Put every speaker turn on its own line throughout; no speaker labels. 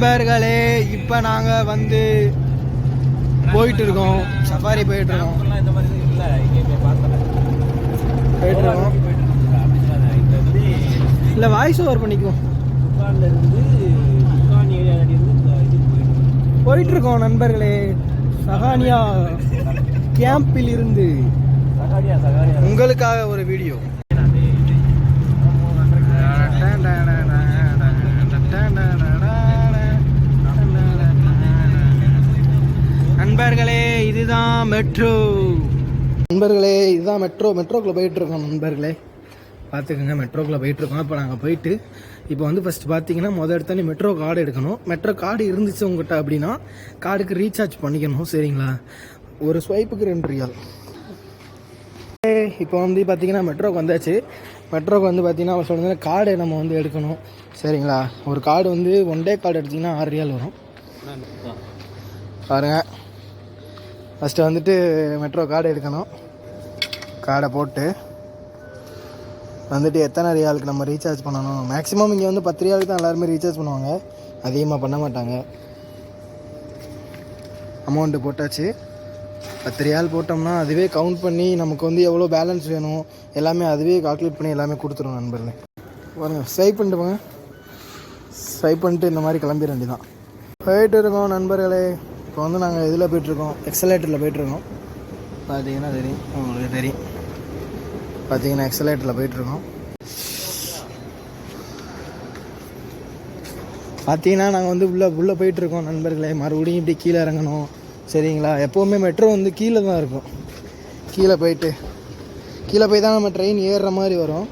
நண்பர்களே இப்போ நாங்கள் வந்து போயிட்டு இருக்கோம் சஃபாரி போயிட்டு இருக்கோம் போயிட்டு இருக்கோம் இல்லை வாய்ஸ் ஓவர் பண்ணிக்குவோம்
போயிட்டு
இருக்கோம் நண்பர்களே சகானியா கேம்பில் இருந்து உங்களுக்காக ஒரு வீடியோ. நண்பர்களே இதுதான் மெட்ரோ நண்பர்களே இதுதான் மெட்ரோ மெட்ரோக்குள்ளே போயிட்டு இருக்கோம் நண்பர்களே. பார்த்துக்கோங்க மெட்ரோக்குள்ளே போயிட்டு இருக்கோம். இப்போ நாங்கள் போயிட்டு இப்போ வந்து ஃபஸ்ட் பார்த்தீங்கன்னா முதல் எடுத்தோன்னே மெட்ரோ கார்டு எடுக்கணும். மெட்ரோ கார்டு இருந்துச்சு உங்ககிட்ட அப்படின்னா கார்டுக்கு ரீசார்ஜ் பண்ணிக்கணும் சரிங்களா? ஒரு ஸ்வைப்புக்கு ரெண்டு ரியால் இப்போ வந்து பார்த்தீங்கன்னா மெட்ரோக்கு வந்தாச்சு. மெட்ரோக்கு வந்து பார்த்தீங்கன்னா அவர் சொல்லுங்க கார்டு நம்ம வந்து எடுக்கணும் சரிங்களா? ஒரு கார்டு வந்து ஒன் டே கார்டு எடுத்திங்கன்னா ஆறு ரியால் வரும். பாருங்கள் ஃபஸ்ட்டு வந்துட்டு மெட்ரோ கார்டு எடுக்கணும். கார்டை போட்டு. வந்துட்டு எத்தனை ரியாலுக்கு நம்ம ரீசார்ஜ் பண்ணணும்? மேக்ஸிமம் இங்கே வந்து பத்து ரியாலுக்கு தான் எல்லாருமே ரீசார்ஜ் பண்ணுவாங்க. அதிகமாக பண்ண மாட்டாங்க. அமௌண்ட்டு போட்டாச்சு. பத்து ரியால் போட்டோம்னா அதுவே கவுண்ட் பண்ணி நமக்கு வந்து எவ்வளோ பேலன்ஸ் வேணும் எல்லாமே அதுவே கால்குலேட் பண்ணி எல்லாமே கொடுத்துரும் நண்பர்களே. பாருங்க ஸ்வைப் பண்ணிட்டு போங்க. ஸ்வைப் பண்ணிட்டு இந்த மாதிரி கிளம்பிட வேண்டியதான் போயிட்டு இருக்கோம் நண்பர்களே. இப்போ வந்து நாங்கள் இதில் போயிட்டுருக்கோம் எக்ஸலேட்டரில் போயிட்டுருக்கோம். பார்த்தீங்கன்னா தெரியும் உங்களுக்கு தெரியும். பார்த்தீங்கன்னா எக்ஸலேட்டரில் போயிட்டுருக்கோம். பார்த்தீங்கன்னா நாங்கள் வந்து உள்ளே உள்ளே போயிட்டுருக்கோம் நண்பர்களே. மறுபடியும் இப்படி கீழே இறங்கணும். சரிங்களா? எப்போவுமே மெட்ரோ வந்து கீழே தான் இருக்கும். கீழே போயிட்டு கீழே போய் தான் நம்ம ட்ரெயின் ஏறுற மாதிரி வரும்.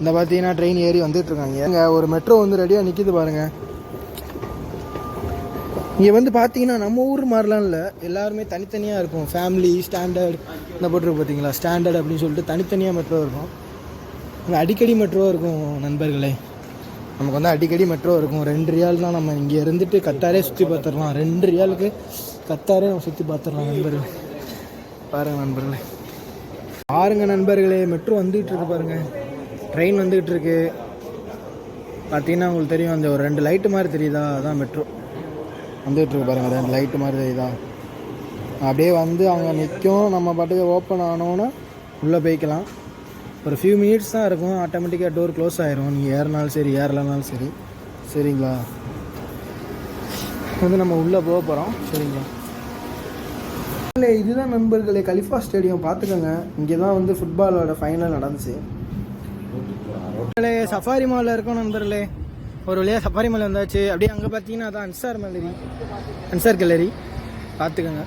இந்த பார்த்தீங்கன்னா ட்ரெயின் ஏறி வந்துட்டுருக்காங்க. இங்கே ஒரு மெட்ரோ வந்து ரெடியாக நிற்கிது பாருங்கள் இங்கே வந்து பார்த்தீங்கன்னா நம்ம ஊர் மாதிரிலாம் இல்லை. எல்லாருமே தனித்தனியாக இருக்கும் ஃபேமிலி ஸ்டாண்டர்ட் இந்த போட்டிருக்கு பார்த்தீங்களா ஸ்டாண்டர்ட் அப்படின்னு சொல்லிட்டு தனித்தனியாக மெட்ரோ இருக்கும். அங்கே அடிக்கடி மெட்ரோ இருக்கும் நண்பர்களே. நமக்கு வந்து அடிக்கடி மெட்ரோ இருக்கும். ரெண்டு ரியால் தான் நம்ம இங்கே இருந்துட்டு கத்தாரே சுற்றி பார்த்துடலாம் ரெண்டு ரியாலுக்கு கத்தாரே நம்ம சுற்றி பார்த்துடலாம் நண்பர்களே. பாருங்க நண்பர்களே. பாருங்க நண்பர்களே. மெட்ரோ வந்துகிட்டு இருக்கு பாருங்க. ட்ரெயின் வந்துகிட்டு இருக்கு. பார்த்தீங்கன்னா உங்களுக்கு தெரியும் அந்த ஒரு ரெண்டு லைட்டு மாதிரி தெரியுதா? அதான் மெட்ரோ வந்துகிட்ருக்கு பாருங்கள் பாருங்க ரெண்டு லைட்டு மாதிரி தெரியுதா அப்படியே வந்து அங்கே நிற்கும் நம்ம பாட்டுக்கு ஓப்பன் ஆனோன்னு உள்ளே போய்க்கலாம். ஒரு ஃபியூ மினிட்ஸ் தான் இருக்கும் ஆட்டோமேட்டிக்காக டோர் க்ளோஸ் ஆயிரும். நீங்கள் ஏறினாலும் சரி ஏறலனாலும் சரி. சரிங்களா? வந்து நம்ம உள்ளே போக போகிறோம் சரிங்களா? இல்லை இதுதான் நண்பர்களே கலிஃபா ஸ்டேடியம் பார்த்துக்கோங்க. இங்கே தான் வந்து ஃபுட்பாலோட ஃபைனல் நடந்துச்சு. சஃபாரி மாலில் இருக்கோம் நண்பர்களே. ஒரு வழியாக சஃபாரி மால் வந்தாச்சு. அப்படியே அங்கே பார்த்தீங்கன்னா அதான் அன்சார் மலரி அன்சார் கேலரி பார்த்துக்கோங்க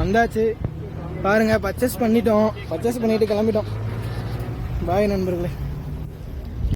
வந்தாச்சு. பாருங்கள் பர்ச்சேஸ் பண்ணிட்டோம். பர்ச்சேஸ் பண்ணிவிட்டு கிளம்பிட்டோம். பாய் நண்பர்களே.